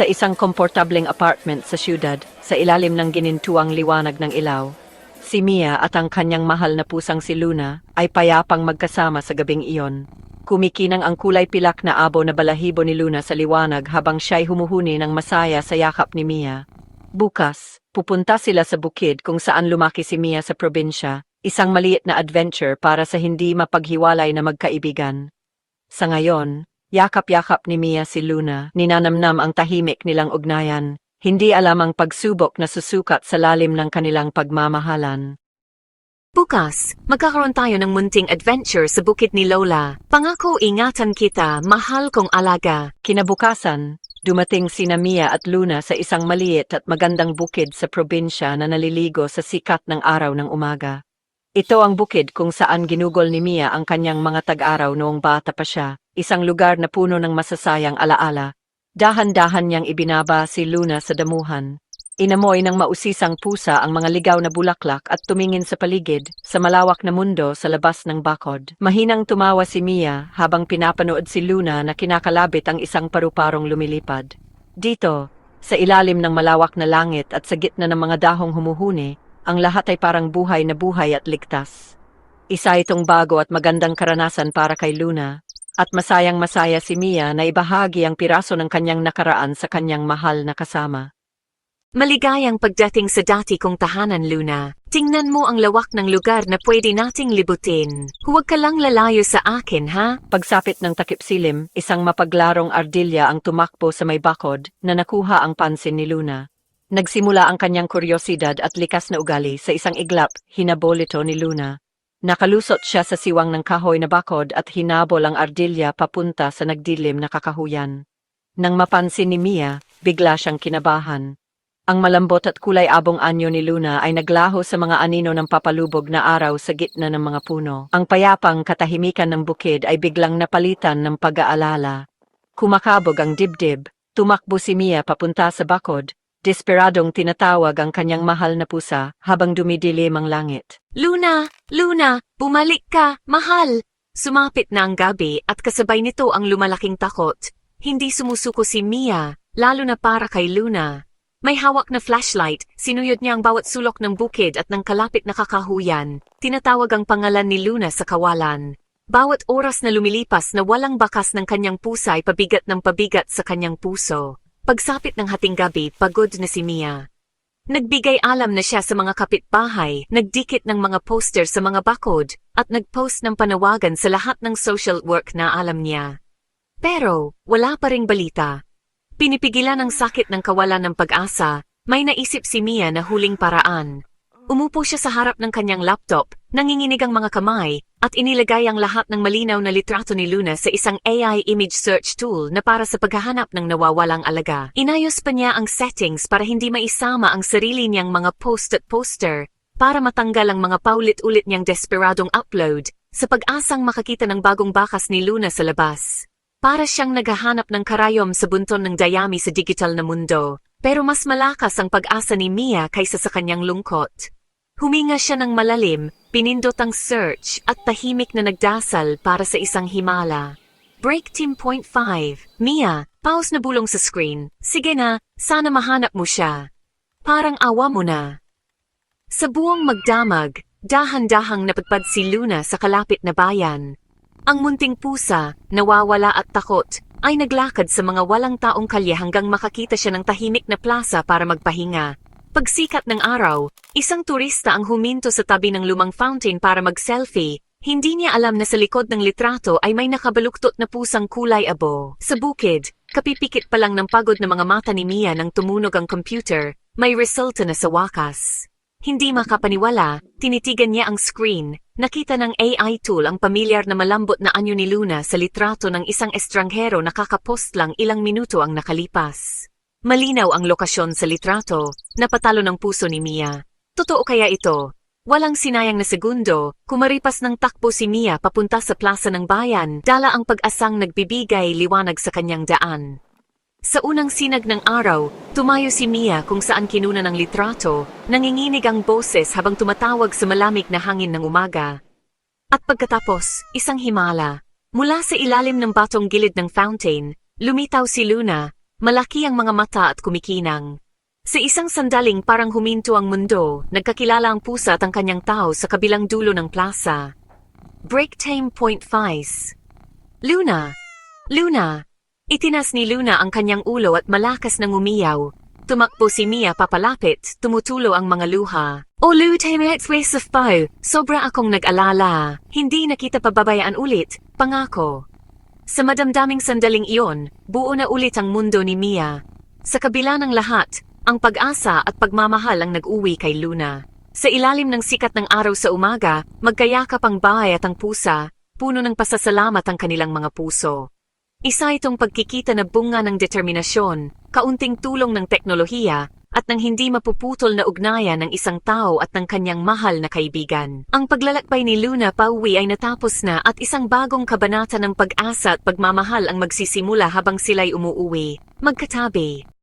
Sa isang komportableng apartment sa syudad, sa ilalim ng ginintuang liwanag ng ilaw, si Mia at ang kanyang mahal na pusang si Luna ay payapang magkasama sa gabing iyon. Kumikinang ang kulay pilak na abo na balahibo ni Luna sa liwanag habang siya'y humuhuni ng masaya sa yakap ni Mia. Bukas, pupunta sila sa bukid kung saan lumaki si Mia sa probinsya, isang maliit na adventure para sa hindi mapaghiwalay na magkaibigan. Sa ngayon, yakap-yakap ni Mia si Luna, ninanamnam ang tahimik nilang ugnayan, hindi alam ang pagsubok na susukat sa lalim ng kanilang pagmamahalan. Bukas, magkakaroon tayo ng munting adventure sa bukid ni Lola. Pangako ingatan kita, mahal kong alaga. Kinabukasan, dumating sina Mia at Luna sa isang maliit at magandang bukid sa probinsya na naliligo sa sikat ng araw ng umaga. Ito ang bukid kung saan ginugol ni Mia ang kanyang mga tag-araw noong bata pa siya, isang lugar na puno ng masasayang alaala. Dahan-dahan niyang ibinaba si Luna sa damuhan. Inamoy ng mausisang pusa ang mga ligaw na bulaklak at tumingin sa paligid, sa malawak na mundo sa labas ng bakod. Mahinang tumawa si Mia habang pinapanood si Luna na kinakalabit ang isang paru-parong lumilipad. Dito, sa ilalim ng malawak na langit at sa gitna ng mga dahong humuhuni, ang lahat ay parang buhay na buhay at ligtas. Isa itong bago at magandang karanasan para kay Luna, at masayang masaya si Mia na ibahagi ang piraso ng kanyang nakaraan sa kanyang mahal na kasama. Maligayang pagdating sa dati kong tahanan, Luna. Tingnan mo ang lawak ng lugar na pwede nating libutin. Huwag ka lang lalayo sa akin, ha? Pagsapit ng takip silim, isang mapaglarong ardilya ang tumakbo sa may bakod na nakuha ang pansin ni Luna. Nagsimula ang kanyang kuryosidad at likas na ugali sa isang iglap, hinabol ito ni Luna. Nakalusot siya sa siwang ng kahoy na bakod at hinabol ang ardilya papunta sa nagdilim na kakahuyan. Nang mapansin ni Mia, bigla siyang kinabahan. Ang malambot at kulay abong anyo ni Luna ay naglaho sa mga anino ng papalubog na araw sa gitna ng mga puno. Ang payapang katahimikan ng bukid ay biglang napalitan ng pag-aalala. Kumakabog ang dibdib, tumakbo si Mia papunta sa bakod, desperadong tinatawag ang kanyang mahal na pusa habang dumidilim ang langit. Luna! Luna! Bumalik ka! Mahal! Sumapit na ang gabi at kasabay nito ang lumalaking takot. Hindi sumusuko si Mia, lalo na para kay Luna. May hawak na flashlight, sinuyod niya ang bawat sulok ng bukid at ng kalapit na kakahuyan. Tinatawag ang pangalan ni Luna sa kawalan. Bawat oras na lumilipas na walang bakas ng kanyang pusa ay pabigat ng pabigat sa kanyang puso. Pagsapit ng hating gabi, pagod na si Mia. Nagbigay alam na siya sa mga kapitbahay, nagdikit ng mga poster sa mga bakod, at nagpost ng panawagan sa lahat ng social work na alam niya. Pero, wala pa ring balita. Pinipigilan ang sakit ng kawalan ng pag-asa, may naisip si Mia na huling paraan. Umupo siya sa harap ng kanyang laptop, nanginginig ang mga kamay, at inilagay ang lahat ng malinaw na litrato ni Luna sa isang AI image search tool na para sa paghahanap ng nawawalang alaga. Inayos pa niya ang settings para hindi maisama ang sarili niyang mga post at poster, para matanggal ang mga paulit-ulit niyang desperadong upload, sa pag-asang makakita ng bagong bakas ni Luna sa labas. Para siyang naghahanap ng karayom sa bunton ng dayami sa digital na mundo, pero mas malakas ang pag-asa ni Mia kaysa sa kanyang lungkot. Huminga siya ng malalim, pinindot ang search at tahimik na nagdasal para sa isang himala. Break Team Point 5. Mia, pause na bulong sa screen. Sige na, sana mahanap mo siya. Parang awa mo na. Sa buong magdamag, dahan-dahang napadpad si Luna sa kalapit na bayan. Ang munting pusa, nawawala at takot, ay naglakad sa mga walang taong kalye hanggang makakita siya ng tahimik na plaza para magpahinga. Pagsikat ng araw, isang turista ang huminto sa tabi ng lumang fountain para mag-selfie. Hindi niya alam na sa likod ng litrato ay may nakabaluktot na pusang kulay abo. Sa bukid, kapipikit pa lang ng pagod na mga mata ni Mia nang tumunog ang computer, may resulta na sa wakas. Hindi makapaniwala, tinitigan niya ang screen, nakita ng AI tool ang pamilyar na malambot na anyo ni Luna sa litrato ng isang estranghero na kakapost lang ilang minuto ang nakalipas. Malinaw ang lokasyon sa litrato, napatalo ng puso ni Mia. Totoo kaya ito? Walang sinayang na segundo, kumaripas ng takbo si Mia papunta sa plaza ng bayan, dala ang pag-asang nagbibigay liwanag sa kanyang daan. Sa unang sinag ng araw, tumayo si Mia kung saan kinuna ng litrato, nanginginig ang boses habang tumatawag sa malamig na hangin ng umaga. At pagkatapos, isang himala. Mula sa ilalim ng batong gilid ng fountain, lumitaw si Luna, Malaki ang mga mata at kumikinang. Sa isang sandaling parang huminto ang mundo, nagkakilala ang pusa at ang kanyang tao sa kabilang dulo ng plaza. Break time point five. Luna! Luna! Itinas ni Luna ang kanyang ulo at malakas nang umiyaw. Tumakbo si Mia papalapit, tumutulo ang mga luha. O Lieutenant Wesafo, sobra akong nag-alala. Hindi na kita pababayaan ulit, pangako. Sa madamdaming sandaling iyon, buo na ulit ang mundo ni Mia. Sa kabila ng lahat, ang pag-asa at pagmamahal ang nag-uwi kay Luna. Sa ilalim ng sikat ng araw sa umaga, magkayakap ang bahay at ang pusa, puno ng pasasalamat ang kanilang mga puso. Isa itong pagkikita na bunga ng determinasyon, kaunting tulong ng teknolohiya, at ng hindi mapuputol na ugnayan ng isang tao at ng kanyang mahal na kaibigan. Ang paglalakbay ni Luna pauwi ay natapos na at isang bagong kabanata ng pag-asa at pagmamahal ang magsisimula habang sila'y umuuwi. Magkatabi.